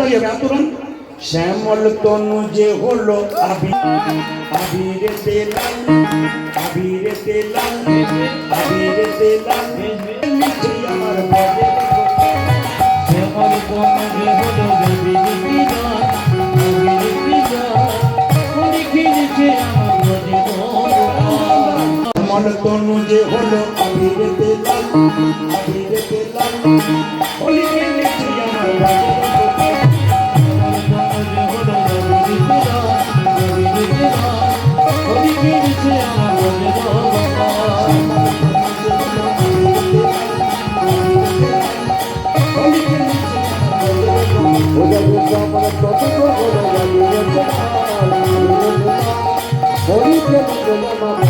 তালি হবে আন্দোলন শ্যামল তনু যে হলো আবি আবিরে তেলাল আবিরে তেলাল আবিরে তেলাল নিচে আমার বদে শ্যামল কমলে হলো দেবী বিরাট দেবী বিরাট হরি খেলেছে আমার জীবন। শ্যামল তনু যে হলো আবিরে তেলাল আবিরে তেলাল সাথে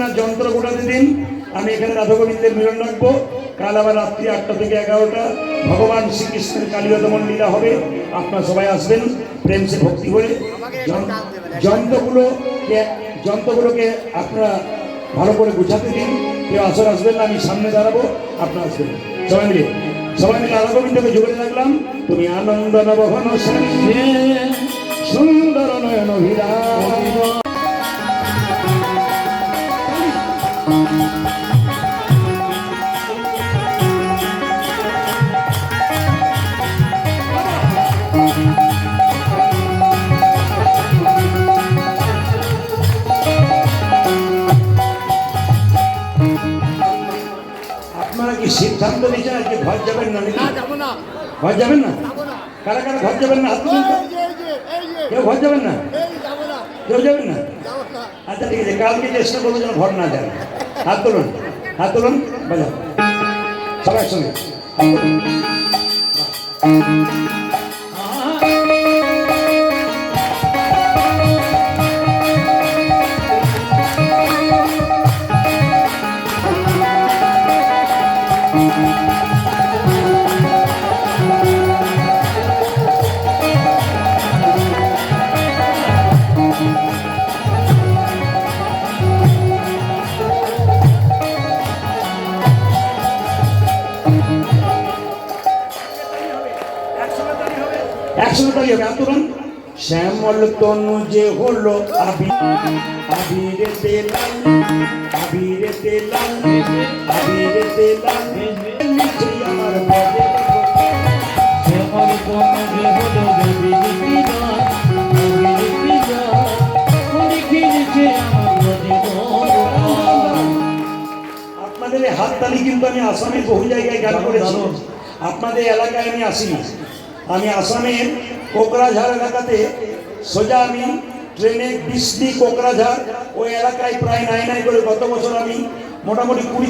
না যন্ত্র গোটাতে দিন। আমি এখানে রাধা গোবিন্দের মিলন রাখব কাল আবার রাত্রি আটটা থেকে এগারোটা। ভগবান শ্রীকৃষ্ণের কালীয়তমন লীলা হবে। আপনারা সবাই আসবেন প্রেম সে ভক্তি করে। যন- যন্ত্রগুলোকে যন্ত্রগুলোকে আপনারা ভালো করে গুছাতে দিন। কেউ আসর আসবেন না, আমি সামনে দাঁড়াবো, আপনারা আসবেন। সবাই মিলে। সবাই মিলে রাধা গোবিন্দকে জোরে রাখলাম। তুমি আনন্দ নবঘন সুন্দর নয়ন হীরা সিদ্ধান্ত নিয়েছেন আজকে ঘর যাবেন না নাকি যাব না ঘর যাবেন না যাব না কারা কারা ঘর যাবেন না হাত তুলুন তো। এই যে এই যে এই যে কেউ ঘর যাবেন না এই যাব না কেউ যাবেন না? আচ্ছা ঠিক আছে কালকে চেষ্টা করব যেন ঘর না যান হাত তুলুন হাত তুলুন বাজাও সবাই সঙ্গে একসঙ্গে দাঁড়িয়ে হবে আন্দোলন শ্যামল তনু যে হলো আবি আবিরে তেলাল আবিরে তেলাল আবিরে তেলাল নিচে আমার বদে আপনাদের হাততালি কিন্তু আমি আসামে বহু জায়গায় গান করেছি। আপনাদের এলাকায় আমি আসিনি। আমি আসামের কোকরাঝাড় এলাকাতে সোজা আমি ট্রেনে বিশ্বী কোকরাঝাড় ওই এলাকায় প্রায় নাই নাই করে গত বছর আমি মোটামুটি কুড়ি